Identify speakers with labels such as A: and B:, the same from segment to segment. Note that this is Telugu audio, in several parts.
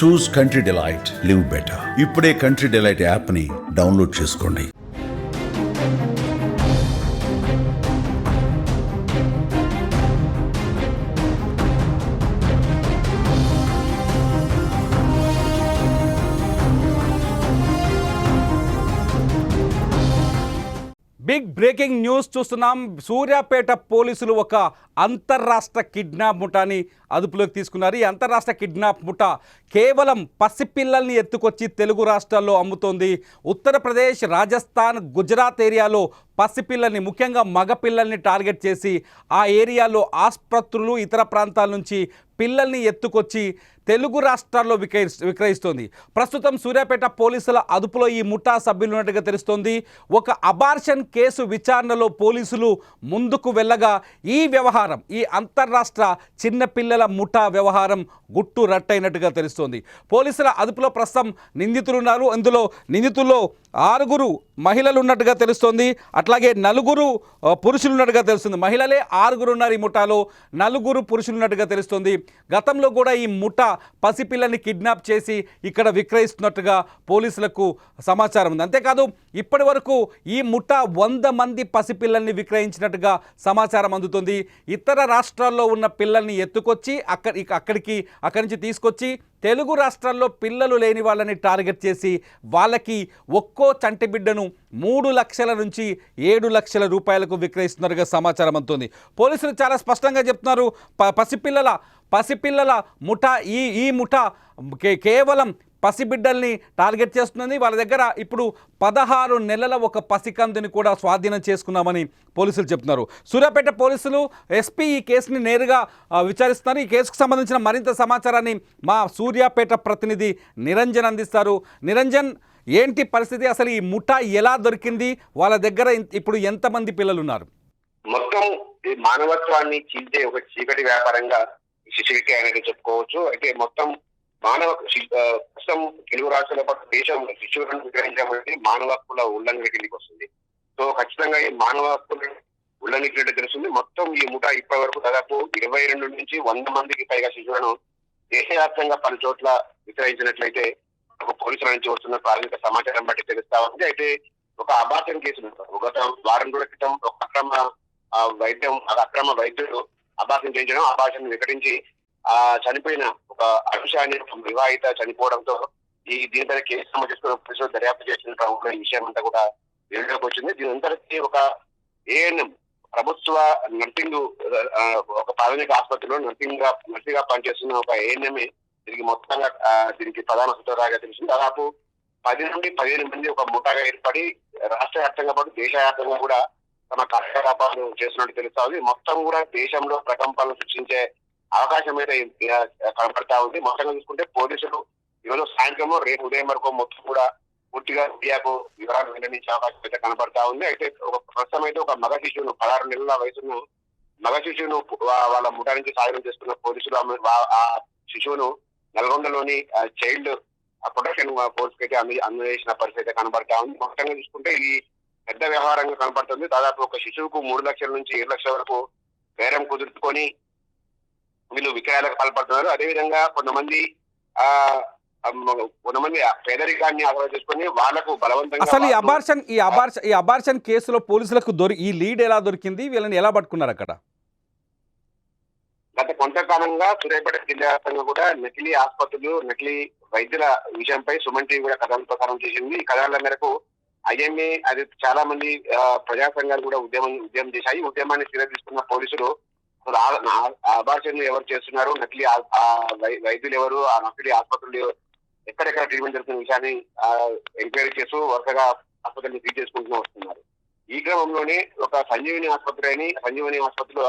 A: Choose country delight live better ఇప్పుడే కంట్రీ డిలైట్ యాప్ని డౌన్లోడ్ చేసుకోండి.
B: బిగ్ బ్రేకింగ్ న్యూస్ చూస్తున్నాం. సూర్యాపేట పోలీసులు ఒక అంతర్రాష్ట్ర కిడ్నాప్ ముఠాని అదుపులోకి తీసుకున్నారు. ఈ అంతర్రాష్ట్ర కిడ్నాప్ ముఠా కేవలం పసిపిల్లల్ని ఎత్తుకొచ్చి తెలుగు రాష్ట్రాల్లో అమ్ముతోంది. ఉత్తరప్రదేశ్ రాజస్థాన్ గుజరాత్ ఏరియాలో పసిపిల్లల్ని ముఖ్యంగా మగపిల్లల్ని టార్గెట్ చేసి ఆ ఏరియాలో ఆసుపత్రులు ఇతర ప్రాంతాల నుంచి పిల్లల్ని ఎత్తుకొచ్చి తెలుగు రాష్ట్రాల్లో విక్రయి విక్రయిస్తోంది. ప్రస్తుతం సూర్యాపేట పోలీసుల అదుపులో ఈ ముఠా సభ్యులు ఉన్నట్టుగా తెలుస్తోంది. ఒక అబార్షన్ కేసు విచారణలో పోలీసులు ముందుకు వెళ్ళగా ఈ వ్యవహారం ఈ అంతర్రాష్ట్ర చిన్నపిల్లల ముఠా వ్యవహారం గుట్టు రట్టయినట్టుగా తెలుస్తోంది. పోలీసుల అదుపులో ప్రస్తుతం నిందితులున్నారు. అందులో నిందితుల్లో ఆరుగురు మహిళలు ఉన్నట్టుగా తెలుస్తోంది. అట్లాగే నలుగురు పురుషులు ఉన్నట్టుగా తెలుస్తుంది. మహిళలే ఆరుగురు ఉన్నారు ఈ ముఠాలో. నలుగురు పురుషులు ఉన్నట్టుగా తెలుస్తుంది. గతంలో కూడా ఈ ముఠ పసిపిల్లని కిడ్నాప్ చేసి ఇక్కడ విక్రయిస్తున్నట్టుగా పోలీసులకు సమాచారం ఉంది. అంతేకాదు ఇప్పటి వరకు ఈ ముఠ వంద మంది పసిపిల్లల్ని విక్రయించినట్టుగా సమాచారం అందుతుంది. ఇతర రాష్ట్రాల్లో ఉన్న పిల్లల్ని ఎత్తుకొచ్చి అక్కడ ఇక అక్కడికి అక్కడి నుంచి తీసుకొచ్చి తెలుగు రాష్ట్రాల్లో పిల్లలు లేని వాళ్ళని టార్గెట్ చేసి వాళ్ళకి ఒక్కో చంటి బిడ్డను మూడు లక్షల నుంచి ఏడు లక్షల రూపాయలకు విక్రయిస్తున్నారుగా సమాచారం అందుతుంది. పోలీసులు చాలా స్పష్టంగా చెప్తున్నారు ప పసిపిల్లల పసిపిల్లల ముఠా ఈ ఈ ముఠా కే కేవలం పసిబిడ్డల్ని టార్గెట్ చేస్తున్నది వాళ్ళ దగ్గర ఇప్పుడు పదహారు నెలల ఒక పసికందుని కూడా స్వాధీనం చేసుకున్నామని పోలీసులు చెప్తున్నారు. సూర్యాపేట పోలీసులు ఎస్పీ ఈ కేసుని నేరుగా విచారిస్తున్నారు. ఈ కేసుకు సంబంధించిన మరింత సమాచారాన్ని మా సూర్యాపేట ప్రతినిధి నిరంజన్ అందిస్తారు. నిరంజన్ ఏంటి పరిస్థితి? అసలు ఈ ముఠా ఎలా దొరికింది? వాళ్ళ దగ్గర ఇప్పుడు ఎంతమంది పిల్లలు ఉన్నారు
C: మొత్తం ఈ మానవత్వాన్ని చీల్చే ఒక చీకటి వ్యాపారంగా శిశువికి అనేది చెప్పుకోవచ్చు. అయితే మొత్తం మానవ శి- ప్రస్తుతం తెలుగు రాష్ట్రాల పట్ల దేశంలో శిశువులను విగ్రహించడం అనేది మానవ హక్కుల ఉల్లంఘన కిందకి వస్తుంది. సో ఖచ్చితంగా ఈ మానవ హక్కులను ఉల్లంఘించినట్టు తెలుస్తుంది. మొత్తం ఈ ముఠా ఇప్పటి వరకు దాదాపు ఇరవై రెండు నుంచి వంద మందికి పైగా శిశువులను దేశవ్యాప్తంగా పలు చోట్ల విక్రయించినట్లయితే ఒక పోలీసుల నుంచి వస్తున్న ప్రాథమిక సమాచారం బట్టి తెలుస్తా ఉంది. అయితే ఒక అబార్షన్ కేసు గత వారం రోజుల క్రితం ఒక అక్రమ ఆ, వైద్యం అక్రమ వైద్యుడు అబార్షన్ చేయించడం అబార్షన్ వికటించి ఆ చనిపోయిన ఒక అనుష అనే వివాహిత చనిపోవడంతో ఈ దీనిపై కేసు నమోదు చేసుకున్న పోలీసులు దర్యాప్తు చేసిన క్రమంలో ఈ విషయం అంతా కూడా వెలుగులోకి వచ్చింది. దీని అంతటికీ ఒక ఏఎన్ఎం ప్రభుత్వ నర్సింగ్ ఒక ప్రాథమిక ఆసుపత్రిలో నర్సింగ్గా నర్సింగ్గా పనిచేస్తున్న ఒక ఏఎన్ఎంఏ దీనికి మొత్తంగా దీనికి ప్రధాన సూత్రరాగా తెలిసింది. దాదాపు పది నుండి పదిహేను మంది ఒక ముఠాగా ఏర్పడి రాష్ట్ర వ్యాప్తంగా పాటు దేశవ్యాప్తంగా కూడా తమ కార్యకలాపాలు చేస్తున్నట్టు తెలుస్తా ఉంది. మొత్తం కూడా దేశంలో ప్రకంపనలు సృష్టించే అవకాశం అయితే కనపడతా ఉంది. మొత్తంగా చూసుకుంటే పోలీసులు ఈరోజు సాయంత్రము రేపు ఉదయం వరకు మొత్తం కూడా పూర్తిగా మీడియాకు వివరాలు వెల్లడించే అవకాశం అయితే కనపడతా ఉంది. అయితే ఒక ప్రస్తుతం అయితే ఒక మగ శిశువును పదహారు నెలల వయసును మగ శిశువును వాళ్ళ ముఠా నుంచి సాయం చేస్తున్న పోలీసులు ఆ శిశువును నల్గొండలోని చైల్డ్ ప్రొటెక్షన్ ఫోర్స్కి అయితే అందజేసిన పరిస్థితి అయితే కనబడతా ఉంది. మొత్తంగా చూసుకుంటే ఇది పెద్ద వ్యవహారంగా కనపడుతుంది దాదాపు ఒక శిశువుకు మూడు లక్షల నుంచి ఏడు లక్షల వరకు బేరం కుదుర్చుకొని వీళ్ళు విక్రయాలకు పాల్పడుతున్నారు. అదేవిధంగా కొంతమంది ఆ కొంతమంది పేదరికాన్ని ఆధారం చేసుకొని వాళ్ళకు బలవంతంగా
B: అసలు ఈ అబార్షన్ ఈ అబార్షన్ ఈ అబార్షన్ కేసులో పోలీసులకు దొరి ఈ లీడ్ ఎలా దొరికింది? వీళ్ళని ఎలా పట్టుకున్నారు అక్కడ?
C: గత కొంతకాలంగా సూర్యాపేట జిల్లా వ్యాప్తంగా కూడా నకిలీ ఆసుపత్రులు నకిలీ వైద్యుల విషయంపై సుమన్ టీవీ కూడా కథలు ప్రసారం చేసింది. ఈ కథల మేరకు ఐఎంఏ అది చాలా మంది ప్రజా సంఘాలు కూడా ఉద్యమం ఉద్యమం చేశాయి. ఉద్యమాన్ని తీసుకున్న పోలీసులు అసలు ఎవరు చేస్తున్నారు? నకిలీ ఆ- వై- వైద్యులు ఎవరు? ఆ నకిలీ ఆసుపత్రులు ఎక్కడెక్కడ ట్రీట్మెంట్ జరుగుతున్న విషయాన్ని ఎంక్వైరీ చేస్తూ వరుసగా ఆసుపత్రిని సీజ్ చేసుకుంటూ వస్తున్నారు. ఈ క్రమంలోనే ఒక సంజీవిని ఆసుపత్రి అని సంజీవిని ఆసుపత్రిలో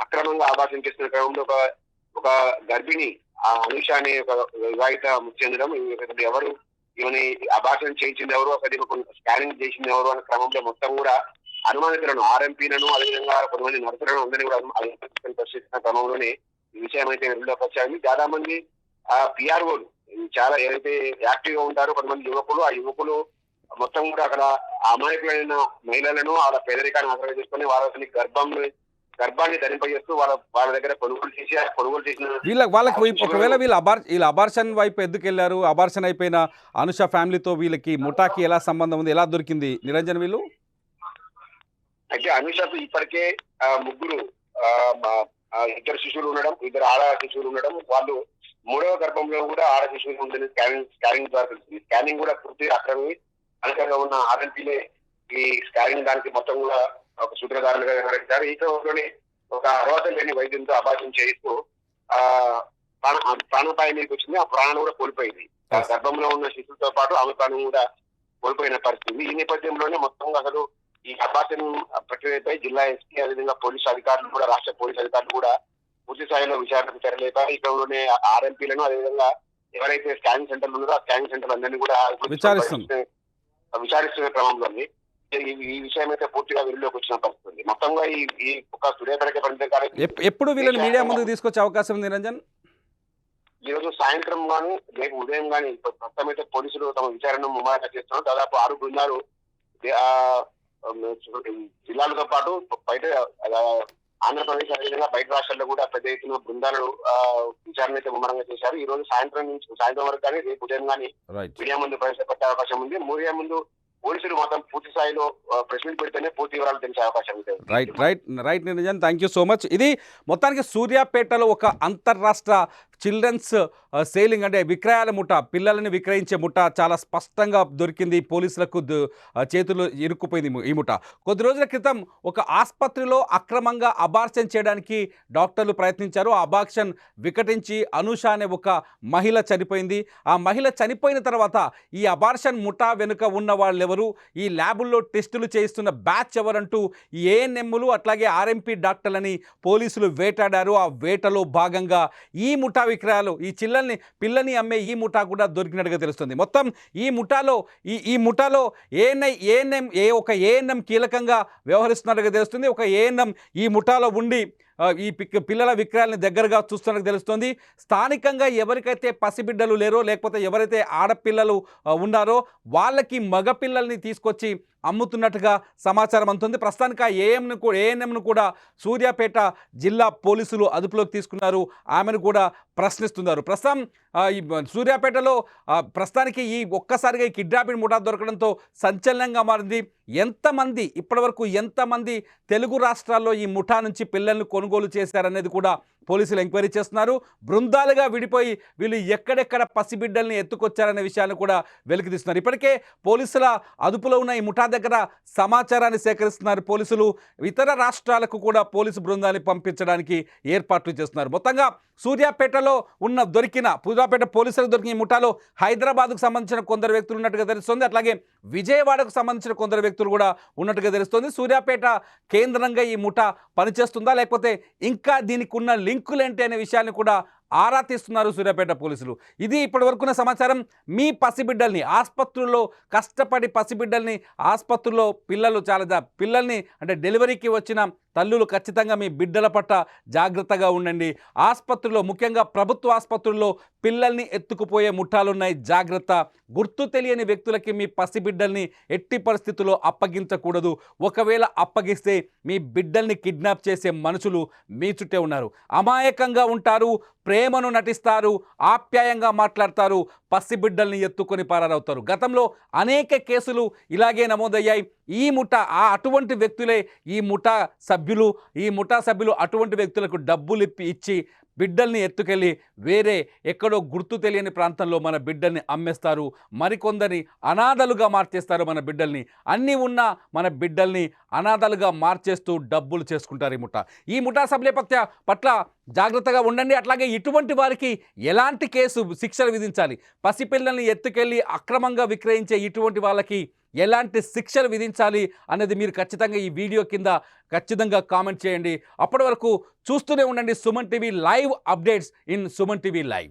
C: అక్రమంగా ఆభాసం చేస్తున్న క్రమంలో ఒక ఒక గర్భిణి ఆ అనుష అనే ఒక వివాహిత మృతి చెందడం ఎవరు? ఈమెని అభాషణ చేయించింది ఎవరు? అసలు స్కానింగ్ చేసింది ఎవరు? అనే క్రమంలో మొత్తం కూడా అనుమానితులను ఆర్ఎంపీలను అదేవిధంగా కొంతమంది నర్సులను అందరినీ కూడా పరిశీలిస్తున్న క్రమంలోనే ఈ విషయం అయితే వెలుగులోకి వచ్చాయి. చాలా మంది ఆ పిఆర్ఓలు చాలా ఏదైతే యాక్టివ్గా ఉంటారో కొంతమంది యువకులు ఆ యువకులు మొత్తం కూడా అక్కడ అమాయకులైన మహిళలను వాళ్ళ పేదరికాన్ని ఆధారం చేసుకుని వాళ్ళని గర్భం గర్భాన్ని ధరింపజేస్తూ వాళ్ళ వాళ్ళ దగ్గర కొనుగోలు చేసి కొనుగోలు చేసిన
B: వీళ్ళ వాళ్ళకి ఒకవేళ వీళ్ళు అబార్ వీళ్ళు అబార్షన్ వైపు ఎందుకు వెళ్ళారు అబార్షన్ అయిపోయిన అనుష ఫ్యామిలీతో వీళ్ళకి ముఠాకి ఎలా సంబంధం ఉంది ఎలా దొరికింది? నిరంజన్ వీళ్ళు?
C: అయితే అమిషకు ఇప్పటికే ముగ్గురు ఆ, ఇద్దరు శిశువులు ఉండడం ఇద్దరు ఆడ శిశువులు ఉండడం వాళ్ళు మూడవ గర్భంలో కూడా ఆడ శిశువులు ఉందని స్కానింగ్ స్కానింగ్ ద్వారా తెలిసింది. స్కానింగ్ కూడా పూర్తి అక్రమి అనకంగా ఉన్న ఆర్ఎంపీలే ఈ స్కానింగ్ దానికి మొత్తం కూడా ఒక సూత్రధారులుగా వ్యవహరించారు. ఈ క్రమంలోనే ఒక అర్హత లేని వైద్యంతో అభాషణ చేయిస్తూ ఆ ప్రాణ ప్రాణపాయం మీదకి వచ్చింది. ఆ ప్రాణం కూడా కోల్పోయింది. గర్భంలో ఉన్న శిశువుతో పాటు ఆమె ప్రాణం కూడా కోల్పోయిన పరిస్థితి. ఈ నేపథ్యంలోనే మొత్తం అసలు ఈ అభాషణ ప్రక్రియపై జిల్లా ఎస్పీ అదేవిధంగా పోలీసు అధికారులు కూడా రాష్ట్ర పోలీసు అధికారులు కూడా పూర్తి స్థాయిలో విచారణకు తెరలేపారు ఈ క్రమంలోనే ఆర్ఎంపీలను అదేవిధంగా ఎవరైతే స్కానింగ్ సెంటర్లు ఉన్నారో ఆ స్కానింగ్ సెంటర్ అందరినీ కూడా. విచారిస్తున్న క్రమంలోని ఈ- ఈ విషయం అయితే పూర్తిగా వెలుగులోకి వచ్చిన పరిస్థితి ఉంది మొత్తంగా ఈ ఒక సూర్యాపేట
B: ఎప్పుడు వీళ్ళని మీడియా ముందుకు తీసుకొచ్చే అవకాశం ఉంది నిరంజన్
C: ఈ రోజు సాయంత్రం గానీ రేపు ఉదయం గానీ ప్రస్తుతం అయితే పోలీసులు తమ విచారణ ముమ్మరంగా చేస్తున్నారు. దాదాపు ఆరు బృందాలు జిల్లాలతో పాటు బయట ఆంధ్రప్రదేశ్ అదేవిధంగా బయట రాష్ట్రాల్లో కూడా పెద్ద ఎత్తున బృందాలు విచారణ అయితే ముమ్మరంగా చేశారు. ఈ రోజు సాయంత్రం నుంచి సాయంత్రం వరకు కానీ రేపు ఉదయం కానీ మీడియా ముందు ప్రవేశపెట్టే అవకాశం ఉంది. మీడియా ముందు పోలీసులు మాత్రం పూర్తి స్థాయిలో ప్రెస్ మీట్ పెడితేనే పూర్తి వివరాలు తెలిసే అవకాశం ఉంది.
B: Right right right Niranjan thank you so much ఇది మొత్తానికి సూర్యాపేటలో ఒక అంతర్రాష్ట్ర చిల్డ్రన్స్ సేలింగ్ అంటే విక్రయాల ముఠ పిల్లలని విక్రయించే ముఠ చాలా స్పష్టంగా దొరికింది. పోలీసులకు చేతులు ఇరుక్కుపోయింది ఈ ముఠ. కొద్ది రోజుల క్రితం ఒక ఆసుపత్రిలో అక్రమంగా అబార్షన్ చేయడానికి డాక్టర్లు ప్రయత్నించారు. ఆ అబార్షన్ వికటించి అనూష అనే ఒక మహిళ చనిపోయింది. ఆ మహిళ చనిపోయిన తర్వాత ఈ అబార్షన్ ముఠా వెనుక ఉన్న వాళ్ళెవరు? ఈ ల్యాబుల్లో టెస్టులు చేయిస్తున్న బ్యాచ్ ఎవరంటూ ఏఎన్ఎంలు అట్లాగే ఆర్ఎంపీ డాక్టర్లని పోలీసులు వేటాడారు. ఆ వేటలో భాగంగా ఈ ముఠా విక్రయాలు ఈ చిల్లల్ని పిల్లని అమ్మే ఈ ముఠా కూడా దొరికినట్టుగా తెలుస్తుంది. మొత్తం ఈ ముఠాలో ఈ ఈ ముఠాలో ఏఎన్ఐ ఏఎన్ఎం ఏ ఒక ఏఎన్ఎం కీలకంగా వ్యవహరిస్తున్నట్టుగా తెలుస్తుంది. ఒక ఏఎన్ఎం ఈ ముఠాలో ఉండి ఈ పిక్- పిల్లల విక్రయాలను దగ్గరగా చూస్తున్నట్టు తెలుస్తుంది. స్థానికంగా ఎవరికైతే పసిబిడ్డలు లేరో లేకపోతే ఎవరైతే ఆడపిల్లలు ఉన్నారో వాళ్ళకి మగపిల్లల్ని తీసుకొచ్చి అమ్ముతున్నట్టుగా సమాచారం అందుతుంది. ప్రస్తుతానికి ఆ ఏఎంను కూడా ఏఎన్ఎంను కూడా సూర్యాపేట జిల్లా పోలీసులు అదుపులోకి తీసుకున్నారు. ఆమెను కూడా ప్రశ్నిస్తున్నారు. ప్రస్తుతం ఈ సూర్యాపేటలో ప్రస్తుతానికి ఈ ఒక్కసారిగా ఈ కిడ్నాపింగ్ ముఠా దొరకడంతో సంచలనంగా మారింది. ఎంతమంది ఇప్పటివరకు ఎంతమంది తెలుగు రాష్ట్రాల్లో ఈ ముఠా నుంచి పిల్లల్ని కొనుగోలు చేశారనేది కూడా పోలీసులు ఎంక్వైరీ చేస్తున్నారు. బృందాలుగా విడిపోయి వీళ్ళు ఎక్కడెక్కడ పసిబిడ్డల్ని ఎత్తుకొచ్చారనే విషయాన్ని కూడా వెలికితీస్తున్నారు ఇప్పటికే పోలీసుల అదుపులో ఉన్న ఈ ముఠా దగ్గర సమాచారాన్ని సేకరిస్తున్నారు పోలీసులు. ఇతర రాష్ట్రాలకు కూడా పోలీసు బృందాన్ని పంపించడానికి ఏర్పాట్లు చేస్తున్నారు. మొత్తంగా సూర్యాపేటలో ఉన్న దొరికిన సూర్యాపేట పోలీసులకు దొరికిన ఈ ముఠాలో హైదరాబాద్కు సంబంధించిన కొందరు వ్యక్తులు ఉన్నట్టుగా తెలుస్తుంది. అట్లాగే విజయవాడకు సంబంధించిన కొందరు వ్యక్తులు కూడా ఉన్నట్టుగా తెలుస్తుంది. సూర్యాపేట కేంద్రంగా ఈ ముఠా పనిచేస్తుందా? లేకపోతే ఇంకా దీనికి ఉన్న లింకులేంటి అనే విషయాన్ని కూడా ఆరా తీస్తున్నారు సూర్యాపేట పోలీసులు. ఇది ఇప్పటి వరకున్న సమాచారం. మీ పసిబిడ్డల్ని ఆసుపత్రుల్లో కష్టపడి పసిబిడ్డల్ని ఆసుపత్రుల్లో పిల్లలు చాలా పిల్లల్ని అంటే డెలివరీకి వచ్చిన తల్లులు ఖచ్చితంగా మీ బిడ్డల పట్ల జాగ్రత్తగా ఉండండి. ఆసుపత్రిలో ముఖ్యంగా ప్రభుత్వ ఆసుపత్రుల్లో పిల్లల్ని ఎత్తుకుపోయే ముఠాలున్నాయి. జాగ్రత్త. గుర్తు తెలియని వ్యక్తులకి మీ పసిబిడ్డల్ని ఎట్టి పరిస్థితుల్లో అప్పగించకూడదు. ఒకవేళ అప్పగిస్తే మీ బిడ్డల్ని కిడ్నాప్ చేసే మనుషులు మీ చుట్టే ఉన్నారు. అమాయకంగా ఉంటారు ప్రేమను నటిస్తారు ఆప్యాయంగా మాట్లాడతారు పసిబిడ్డల్ని ఎత్తుకొని పారారవుతారు గతంలో అనేక కేసులు ఇలాగే నమోదయ్యాయి. ఈ ముఠా ఆ అటువంటి వ్యక్తులే ఈ ముఠా సభ్యులు సభ్యులు ఈ ముఠా సభ్యులు అటువంటి వ్యక్తులకు డబ్బులు ఇప్పి ఇచ్చి బిడ్డల్ని ఎత్తుకెళ్ళి వేరే ఎక్కడో గుర్తు తెలియని ప్రాంతంలో మన బిడ్డల్ని అమ్మేస్తారు. మరికొందరిని అనాథలుగా మార్చేస్తారు మన బిడ్డల్ని. అన్నీ ఉన్న మన బిడ్డల్ని అనాథలుగా మార్చేస్తూ డబ్బులు చేసుకుంటారు ఈ ముఠా. ఈ ముఠా సభ్యుల పట్ల జాగ్రత్తగా ఉండండి. అట్లాగే ఇటువంటి వారికి ఎలాంటి కేసు శిక్షలు విధించాలి? పసిపిల్లల్ని ఎత్తుకెళ్ళి అక్రమంగా విక్రయించే ఇటువంటి వాళ్ళకి ఎలాంటి శిక్షలు విధించాలి అనేది మీరు ఖచ్చితంగా ఈ వీడియో కింద ఖచ్చితంగా కామెంట్ చేయండి. అప్పటి వరకు చూస్తూనే ఉండండి Suman TV live updates in Suman TV live.